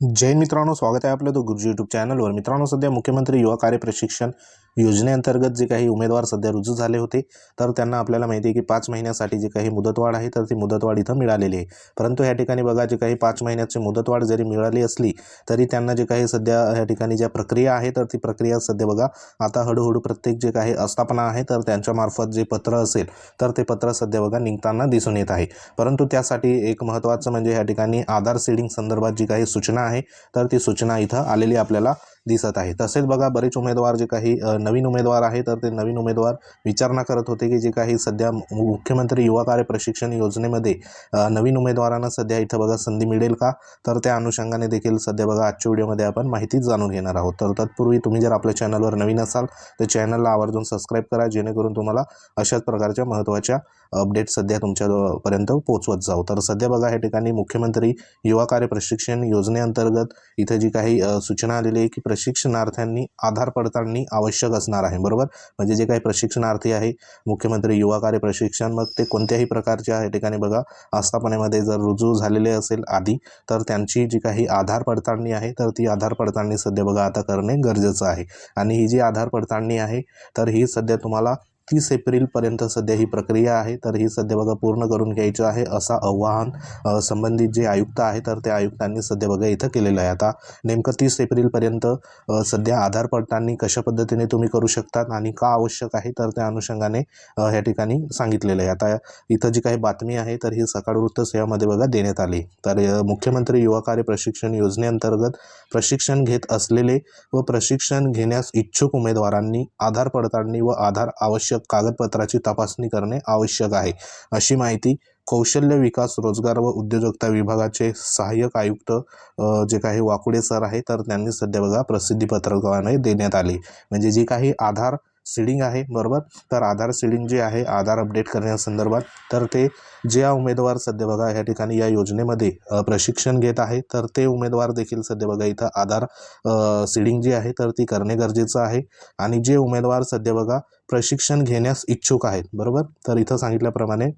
जैन मित्रांनो स्वागत आहे आपलं तो गुरुजी यूट्यूब चॅनलवर मित्रांनो सध्या मुख्यमंत्री युवा कार्य प्रशिक्षण योजनेअंतर्गत जे काही उमेदवार सध्या रुजू झाले होते तर त्यांना आपल्याला माहिती आहे की पाच महिन्यासाठी जी काही मुदतवाढ आहे तर ती मुदतवाढ इथं मिळालेली आहे. परंतु या ठिकाणी बघा जे काही पाच महिन्याची मुदतवाढ जरी मिळाली असली तरी त्यांना जे काही सध्या या ठिकाणी ज्या प्रक्रिया आहे तर ती प्रक्रिया सध्या बघा आता हळूहळू प्रत्येक जे काही आस्थापना आहे तर त्यांच्यामार्फत जे पत्र असेल तर ते पत्र सध्या बघा निघताना दिसून येत आहे. परंतु त्यासाठी एक महत्त्वाचं म्हणजे या ठिकाणी आधार सीडिंग संदर्भात जी काही सूचना आहे तर ती सूचना इथं आलेली आपल्याला दिसत आहे. तसेच बघा बरेच उमेदवार जे काही नवीन उमेदवार आहे तर ते नवीन उमेदवार विचारणा करत होते की जे काही सध्या मुख्यमंत्री युवा कार्य प्रशिक्षण योजनेमध्ये नवीन उमेदवारांना सध्या इथं बघा संधी मिळेल का? तर त्या अनुषंगाने देखील सध्या बघा आजच्या व्हिडिओमध्ये आपण माहिती जाणून घेणार आहोत. तर तत्पूर्वी तुम्ही जर आपल्या चॅनलवर नवीन असाल तर चॅनलला आवर्जून सबस्क्राईब करा जेणेकरून तुम्हाला अशाच प्रकारच्या महत्त्वाच्या अपडेट सध्या तुमच्यापर्यंत पोहोचवत जाऊ. तर सध्या बघा या ठिकाणी मुख्यमंत्री युवा कार्य प्रशिक्षण योजनेअंतर्गत इथं जी काही सूचना आलेली आहे की प्रशिक्षणार्थ्यांनी आधार पडताळणी आवश्यक असणार आहे बरोबर? म्हणजे जे काही प्रशिक्षणार्थी आहे मुख्यमंत्री युवा कार्य प्रशिक्षण मग ते कोणत्याही प्रकारच्या या ठिकाणी बघा आस्थापनेमध्ये जर रुजू झालेले असेल आधी तर त्यांची जी काही आधार पडताळणी आहे तर ती आधार पडताळणी सध्या बघा आता करणे गरजेचं आहे. आणि ही जी आधार पडताळणी आहे तर ही सध्या तुम्हाला तीस एप्रिलपर्यंत सध्या ही प्रक्रिया आहे तर ही सध्या बघा पूर्ण करून घ्यायची आहे असा आव्हान संबंधित जे आयुक्त आहे तर त्या आयुक्तांनी सध्या बघा इथं केलेलं आहे. आता नेमकं तीस एप्रिलपर्यंत सध्या आधार पडताळणी कशा पद्धतीने तुम्ही करू शकतात आणि का आवश्यक आहे तर त्या अनुषंगाने ह्या ठिकाणी सांगितलेलं आहे. आता इथं जी काही बातमी आहे तर ही सकाळ वृत्तसेवामध्ये बघा देण्यात आली. तर मुख्यमंत्री युवा कार्य प्रशिक्षण योजनेअंतर्गत प्रशिक्षण घेत असलेले व प्रशिक्षण घेण्यास इच्छुक उमेदवारांनी आधार पडताळणी व आधार आवश्यक कागदपत्राची तपासणी करणे आवश्यक आहे. अशी माहिती कौशल्य विकास रोजगार व उद्योजकता विभागाचे सहाय्यक आयुक्त जे काही वाकुडे सर आहे तर त्यांनी सध्या बघा प्रसिद्धीपत्रकाने देण्यात आले. म्हणजे जी काही आधार सिडिंग आहे बरोबर? तर आधार सिडिंग जे आहे आधार अपडेट करण्यासंदर्भात तर ते ज्या उमेदवार सध्या बघा या ठिकाणी या योजनेमध्ये प्रशिक्षण घेत आहे तर ते उमेदवार देखील सध्या बघा इथं आधार सिडिंग जी आहे तर ती करणे गरजेचं आहे. आणि जे उमेदवार सध्या बघा प्रशिक्षण घेण्यास इच्छुक आहेत बरोबर? तर इथं सांगितल्याप्रमाणे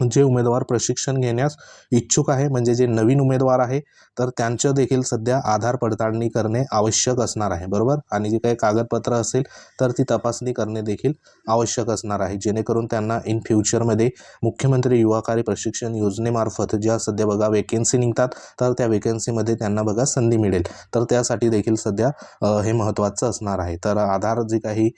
जे उमेदवार प्रशिक्षण घेण्यास इच्छुक आहे म्हणजे जे नवीन उमेदवार आहे तर त्यांचं देखील सध्या आधार पडताळणी करणे आवश्यक असणार आहे बरोबर? आणि जे काही कागदपत्र असेल तर ती तपासणी करणे देखील आवश्यक असणार आहे जेणेकरून त्यांना इन फ्युचरमध्ये मुख्यमंत्री युवा कार्य प्रशिक्षण योजनेमार्फत ज्या सध्या बघा वेकेन्सी निघतात तर त्या वेकेन्सीमध्ये त्यांना बघा संधी मिळेल. तर त्यासाठी देखील सध्या हे महत्त्वाचं असणार आहे. तर आधार जे काही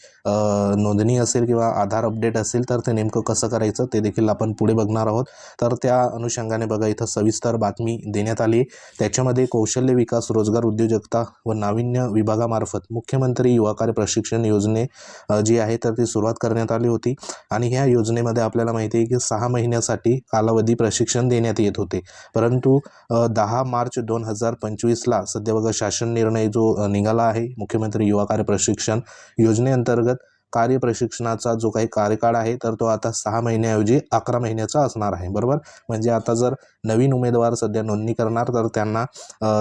नोंदणी असेल किंवा आधार अपडेट असेल तर ते नेमकं कसं करायचं ते देखील आपण पुढे बघणार आहोत. तर त्या अनुषंगाने बघा इथं सविस्तर बातमी देण्यात आली आहे. त्याच्यामध्ये कौशल्य विकास रोजगार उद्योजकता व नाविन्य विभागामार्फत मुख्यमंत्री युवा कार्य प्रशिक्षण योजने जी आहे तर ती सुरुवात करण्यात आली होती. आणि ह्या योजनेमध्ये आपल्याला माहिती आहे की सहा महिन्यासाठी कालावधी प्रशिक्षण देण्यात येत होते. परंतु दहा मार्च दोन हजार पंचवीसला सध्या बघा शासन निर्णय जो निघाला आहे मुख्यमंत्री युवा कार्य प्रशिक्षण योजनेअंतर्गत कार्य प्रशिक्षणाचा जो काही कार्यकाळ आहे तर तो आता सहा महिन्याऐवजी अकरा महिन्याचा असणार आहे बरोबर? म्हणजे आता जर नवीन उमेदवार सध्या नोंदणी करणार तर त्यांना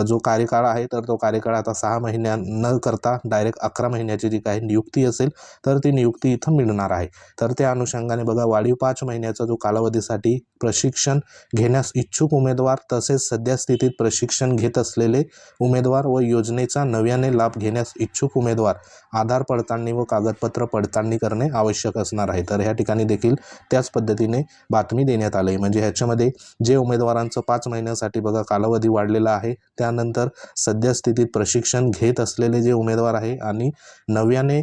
जो कार्यकाळ आहे तर तो कार्यकाळ आता सहा महिन्या न करता डायरेक्ट अकरा महिन्याची जी काही नियुक्ती असेल तर ती नियुक्ती इथं मिळणार आहे. तर त्या अनुषंगाने बघा वाढीव पाच महिन्याचा जो कालावधीसाठी प्रशिक्षण घेण्यास इच्छुक उमेदवार तसेच सध्या स्थितीत प्रशिक्षण घेत असलेले उमेदवार व योजनेचा नव्याने लाभ घेण्यास इच्छुक उमेदवार आधार पडताळणी व कागदपत्र पडताळणी करणे आवश्यक असणार आहे. तर ह्या ठिकाणी देखील त्याच पद्धतीने बातमी देण्यात आली म्हणजे ह्याच्यामध्ये जे उमेदवारांचं पाच महिन्यासाठी बघा कालावधी वाढलेला आहे. त्यानंतर सध्या स्थितीत प्रशिक्षण घेत असलेले जे उमेदवार आहे आणि नव्याने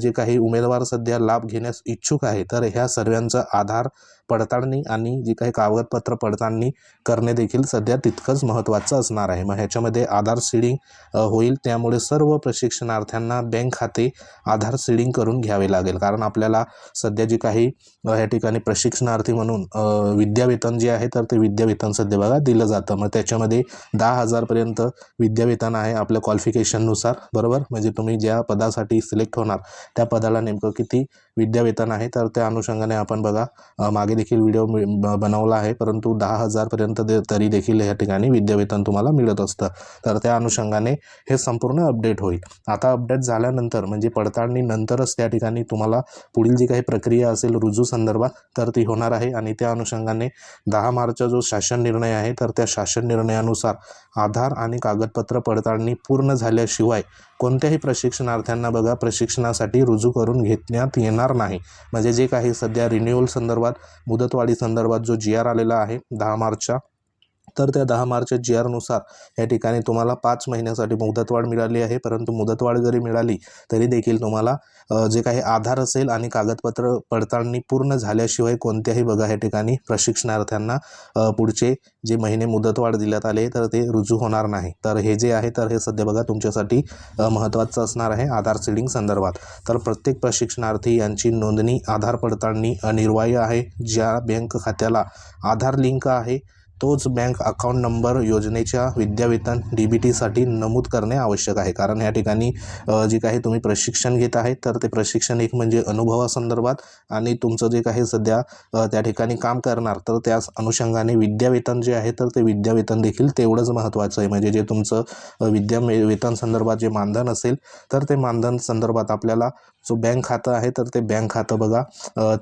जे काही उमेदवार सध्या लाभ घेण्यास इच्छुक आहे तर ह्या सर्वांचा आधार पडताळणी आणि जी काही कागदपत्र पडताळणी करणे देखील सध्या तितकंच महत्त्वाचं असणार आहे. मग ह्याच्यामध्ये आधार सीडिंग होईल. त्यामुळे सर्व प्रशिक्षणार्थ्यांना बँक खाते आधार सीडिंग करून घ्यावे लागेल. कारण आपल्याला सध्या जी काही ह्या ठिकाणी प्रशिक्षणार्थी म्हणून विद्यावेतन जे आहे तर ते विद्यावेतन सध्या बघा दिलं जातं. मग त्याच्यामध्ये दहा हजारपर्यंत विद्यावेतन आहे आपल्या क्वालिफिकेशननुसार बरोबर? म्हणजे तुम्ही ज्या पदासाठी सिलेक्ट होणार त्या पदाला नेमकं किती विद्यावेतन आहे तर त्या अनुषंगाने आपण बघा मागे देखील व्हिडिओ ब- बनवला आहे परंतु दहा हजारपर्यंत दे तरी देखील या ठिकाणी विद्यावेतन तुम्हाला मिळत असतं. तर त्या अनुषंगाने हे संपूर्ण अपडेट होईल. आता अपडेट झाल्यानंतर म्हणजे पडताळणी नंतरच त्या ठिकाणी तुम्हाला पुढील जी काही प्रक्रिया असेल रुजू संदर्भात तर ती होणार आहे. आणि त्या अनुषंगाने दहा मार्चचा जो शासन निर्णय आहे तर त्या शासन निर्णयानुसार आधार आणि कागदपत्र पडताळणी पूर्ण झाल्याशिवाय कोणत्याही प्रशिक्षणार्थ्यांना बघा प्रशिक्षणासाठी रुजू करून घेतण्यात येणार नाही. म्हणजे जे काही सध्या रिन्युअल संदर्भात मुदतवाढी संदर्भात जो जी आर आलेला आहे दहा मार्चच्या तर त्या दहा मार्च जी आरनुसार या ठिकाणी तुम्हाला पाच महिन्यासाठी मुदतवाढ मिळाली आहे. परंतु मुदतवाढ जरी मिळाली तरी देखील तुम्हाला जे काही आधार असेल आणि कागदपत्र पडताळणी पूर्ण झाल्याशिवाय कोणत्याही बघा या ठिकाणी प्रशिक्षणार्थ्यांना पुढचे जे महिने मुदतवाढ दिल्यात आले तर ते रुजू होणार नाही. तर हे जे आहे तर हे सध्या बघा तुमच्यासाठी महत्त्वाचं असणार आहे आधार सीडिंग संदर्भात. तर प्रत्येक प्रशिक्षणार्थी यांची नोंदणी आधार पडताळणी अनिवार्य आहे. ज्या बँक खात्याला आधार लिंक आहे तोच बँक अकाउंट नंबर योजनेच्या विद्यावेतन डी बी टीसाठी नमूद करणे आवश्यक आहे. कारण या ठिकाणी जे काही तुम्ही प्रशिक्षण घेत आहे तर ते प्रशिक्षण एक म्हणजे अनुभवासंदर्भात आणि तुमचं जे काही सध्या त्या ठिकाणी काम करणार तर त्या अनुषंगाने विद्यावेतन जे आहे तर ते विद्यावेतन देखील तेवढंच महत्त्वाचं आहे. म्हणजे जे तुमचं विद्या मे- वेतन संदर्भात जे मानधन असेल तर ते मानधन संदर्भात आपल्याला सो बँक खातं आहे तर ते बँक खातं बघा.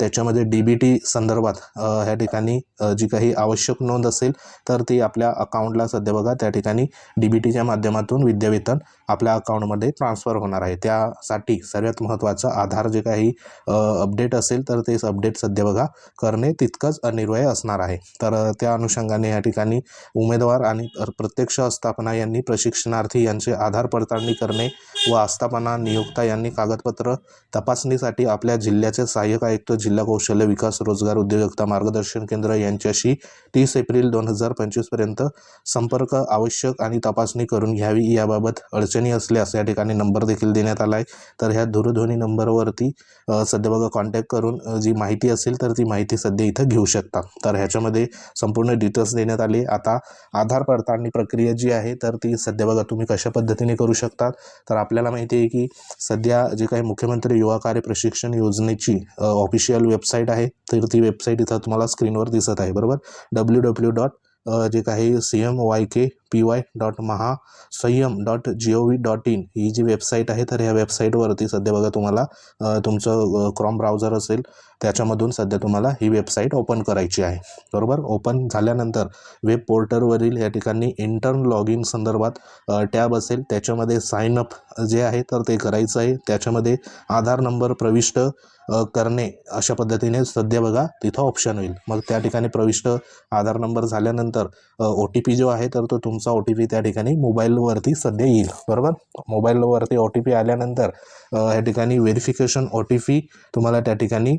त्याच्यामध्ये डी बी टी संदर्भात ह्या ठिकाणी जी काही आवश्यक नोंद असेल तर ती आपल्या अकाउंटला सध्या बघा त्या ठिकाणी डी बी टीच्या माध्यमातून विद्यावेतन आपल्या अकाउंटमध्ये ट्रान्सफर होणार आहे. त्यासाठी सर्वात महत्त्वाचं आधार जे काही अपडेट असेल तर ते अपडेट सध्या बघा करणे तितकंच अनिर्वय असणार आहे. तर त्या अनुषंगाने या ठिकाणी उमेदवार आणि प्रत्यक्ष आस्थापना यांनी प्रशिक्षणार्थी यांचे आधार पडताळणी करणे व आस्थापना नियोक्ता यांनी कागदपत्र तपासणीसाठी आपल्या जिल्ह्याचे सहाय्यक आयुक्त जिल्हा कौशल्य विकास रोजगार उद्योजकता मार्गदर्शन केंद्र यांच्याशी तीस एप्रिल दोन हजार पंचवीसपर्यंत संपर्क आवश्यक आणि तपासणी करून घ्यावी. याबाबत अडचणी असल्यास या ठिकाणी नंबर देखील देण्यात आला आहे. तर ह्या दूरध्वनी नंबरवरती सध्या बघा कॉन्टॅक्ट करून जी माहिती असेल तर ती माहिती सध्या इथं घेऊ शकता. तर ह्याच्यामध्ये संपूर्ण डिटेल्स देण्यात आले. आता आधार पडताळणी प्रक्रिया जी आहे तर ती सध्या बघा तुम्ही कशा पद्धतीने करू शकता? तर आपल्याला माहिती आहे की सध्या जे काही मुख्यमंत्री युवा कार्य प्रशिक्षण योजनेची ऑफिशियल वेबसाईट आहे. तर ती वेबसाईट इथं तुम्हाला स्क्रीनवर दिसत आहे बरोबर? डब्ल्यू डब्ल्यू डॉट जे काही C M Y K P Y dot Maha Sanyam dot G O V dot in ही जी वेबसाईट आहे तर ह्या वेबसाईटवरती सध्या बघा तुम्हाला तुमचं क्रॉम ब्राउझर असेल त्याच्यामधून सध्या तुम्हाला ही वेबसाईट ओपन करायची आहे. बरोबर? ओपन झाल्यानंतर वेब पोर्टलवरील या ठिकाणी इंटर्न लॉग इन संदर्भात टॅब असेल त्याच्यामध्ये साइन अप जे आहे तर ते करायचं आहे. त्याच्यामध्ये आधार नंबर प्रविष्ट करणे अशा पद्धतीने सध्या बघा तिथं ऑप्शन होईल. मग त्या ठिकाणी प्रविष्ट आधार नंबर झाल्यानंतर ओ टी पी जो आहे तर तो तुमचा ओ टी पी त्या ठिकाणी मोबाईलवरती सध्या येईल. बरोबर? मोबाईलवरती ओ टी पी आल्यानंतर या ठिकाणी व्हेरिफिकेशन ओ टी पी तुम्हाला त्या ठिकाणी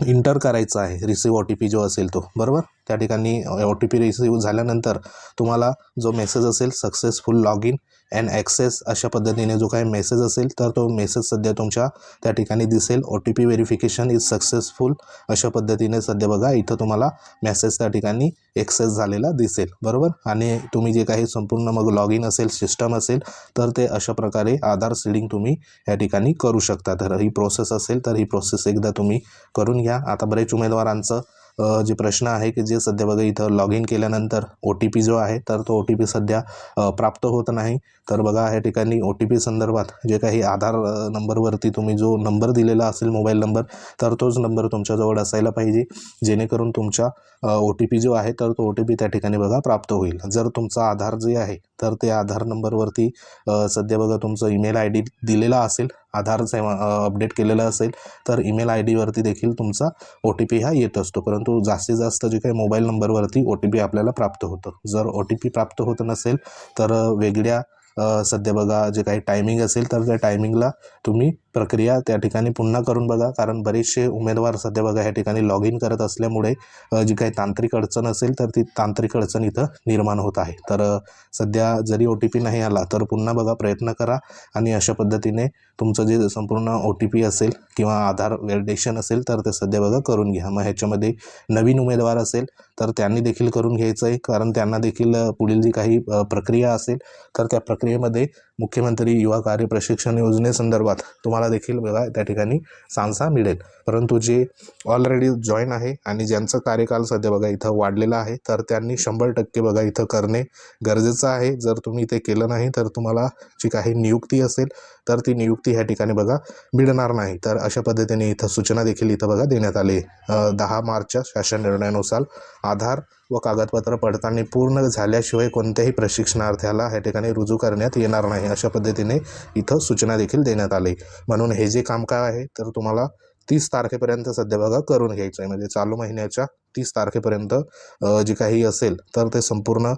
इंटर करायचा आहे. रिसिव्ह ओ टी पी जो असेल तो. बरोबर? त्या ठिकाणी ओ टी पी रिसिव्ह झाल्यानंतर तुम्हाला जो मेसेज असेल successful log in and access अशा पद्धतीने जो काही मेसेज असेल तर तो मेसेज सध्या तुमच्या त्या ठिकाणी दिसेल. O T P verification is successful अशा पद्धतीने सध्या बघा इथं तुम्हाला मेसेज त्या ठिकाणी एक्सेस झालेला दिसेल. बरोबर? आणि तुम्ही जे काही संपूर्ण मग लॉग इन असेल सिस्टम असेल तर ते अशा प्रकारे आधार सीडिंग तुम्ही या ठिकाणी करू शकता. तर ही प्रोसेस असेल तर ही प्रोसेस एकदा तुम्ही करून घ्या. आता बरेच उमेदवारांचं जे प्रश्न आहे की जे सध्या बघा इथं लॉग इन केल्यानंतर ओ टी पी जो आहे तर तो ओ टी पी सध्या प्राप्त होत नाही. तर बघा या ठिकाणी ओ टी पी संदर्भात जे काही आधार नंबरवरती तुम्ही जो नंबर दिलेला असेल मोबाईल नंबर तर तोच नंबर तुमच्याजवळ असायला पाहिजे. जेणेकरून तुमच्या ओ टी पी जो आहे तर तो ओ टी पी त्या ठिकाणी बघा प्राप्त होईल. जर तुमचा आधार जे आहे तर ते आधार नंबरवरती सध्या बघा तुमचं ईमेल आय डी दिलेला असेल आधार सेवा अपडेट केलेला असेल तर ईमेल आय डीवरती देखील तुमचा ओ टी पी हा येत असतो. परंतु जास्तीत जास्त जे काही मोबाईल नंबरवरती ओ टी पी आपल्याला प्राप्त होतं. जर ओ टी पी प्राप्त होत नसेल तर वेगळ्या सध्या बघा जे काही टायमिंग असेल तर त्या टायमिंगला तुम्ही प्रक्रिया त्या ठिकाणी पुन्हा करून बघा. कारण बरेचसे उमेदवार सध्या बघा या ठिकाणी लॉग इन करत असल्यामुळे जी काही तांत्रिक अडचण असेल तर ती तांत्रिक अडचण इथं निर्माण होत आहे. तर सध्या जरी ओ टी पी नाही आला तर पुन्हा बघा प्रयत्न करा. आणि अशा पद्धतीने तुमचं जे संपूर्ण ओ टी पी असेल किंवा आधार व्हॅलिडेशन असेल तर ते सध्या बघा करून घ्या. मग ह्याच्यामध्ये नवीन उमेदवार असेल तर त्यांनी देखील करून घ्यायचं आहे. कारण त्यांना देखील पुढील जी काही प्रक्रिया असेल तर त्या प्रक्रियेमध्ये मुख्यमंत्री युवा कार्य प्रशिक्षण योजनेसंदर्भात तुम्हाला देखील बघा त्या ठिकाणी सांसा मिळेल. परंतु जे ऑलरेडी जॉईन आहे आणि ज्यांचं कार्यकाल सध्या बघा इथं वाढलेला आहे तर त्यांनी शंभर टक्के बघा इथं करणे गरजेचं आहे. जर तुम्ही ते केलं नाही तर तुम्हाला जी काही नियुक्ती असेल तर ती नियुक्ती ह्या ठिकाणी बघा मिळणार नाही. तर अशा पद्धतीने इथं सूचना देखील इथं बघा देण्यात आली आहे. दहा मार्चच्या शासन निर्णयानुसार आधार व कागदपत्र पडताळणी पूर्ण झाल्याशिवाय कोणत्याही प्रशिक्षणार्थ्याला ह्या ठिकाणी रुजू करण्यात येणार नाही अशा पद्धतीने इथं सूचना देखील देण्यात आली. म्हणून हे जे काम काय आहे तर तुम्हाला तीस तारखेपर्यंत सध्या बघा करून घ्यायचं आहे म्हणजे चालू महिन्याच्या तीस तारखेपर्यंत जी काही असेल तर ते संपूर्ण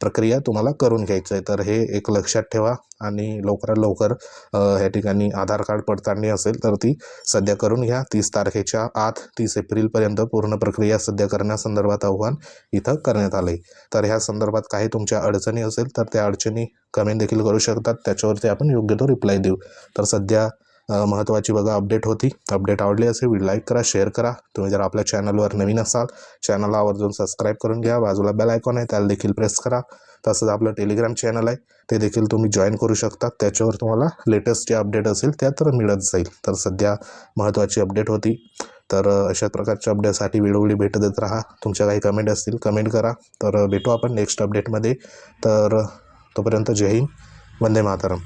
प्रक्रिया तुम्हाला करून घ्यायचं आहे तर हे एक लक्षात ठेवा आणि लवकरात लवकर ह्या ठिकाणी आधार कार्ड पडताळणी असेल तर ती सध्या करून घ्या. तीस तारखेच्या आत तीस एप्रिलपर्यंत पूर्ण प्रक्रिया सध्या करण्यासंदर्भात आव्हान इथं करण्यात आलं आहे तर ह्या संदर्भात काही तुमच्या अडचणी असेल तर त्या अडचणी कमेंट देखील करू शकतात. त्याच्यावरती आपण योग्य तो रिप्लाय देऊ. तर सध्या महत्त्वाची बघा अपडेट होती. अपडेट आवडली असेल व्हिडिओ लाईक करा शेअर करा. तुम्ही जर आपल्या चॅनलवर नवीन असाल चॅनलला आवर्जून सबस्क्राईब करून घ्या. बाजूला बेल आयकॉन आहे त्याला देखील प्रेस करा. तसंच आपलं टेलिग्राम चॅनल आहे ते देखील तुम्ही जॉईन करू शकता. त्याच्यावर तुम्हाला लेटेस्ट जे अपडेट असेल त्या तर मिळत जाईल. तर सध्या महत्त्वाची अपडेट होती. तर अशा प्रकारच्या अपडेटसाठी वेळोवेळी भेट देत राहा. तुमच्या काही कमेंट असतील कमेंट करा. तर भेटू आपण नेक्स्ट अपडेटमध्ये. तर तोपर्यंत जय हिंद. वंदे मातरम.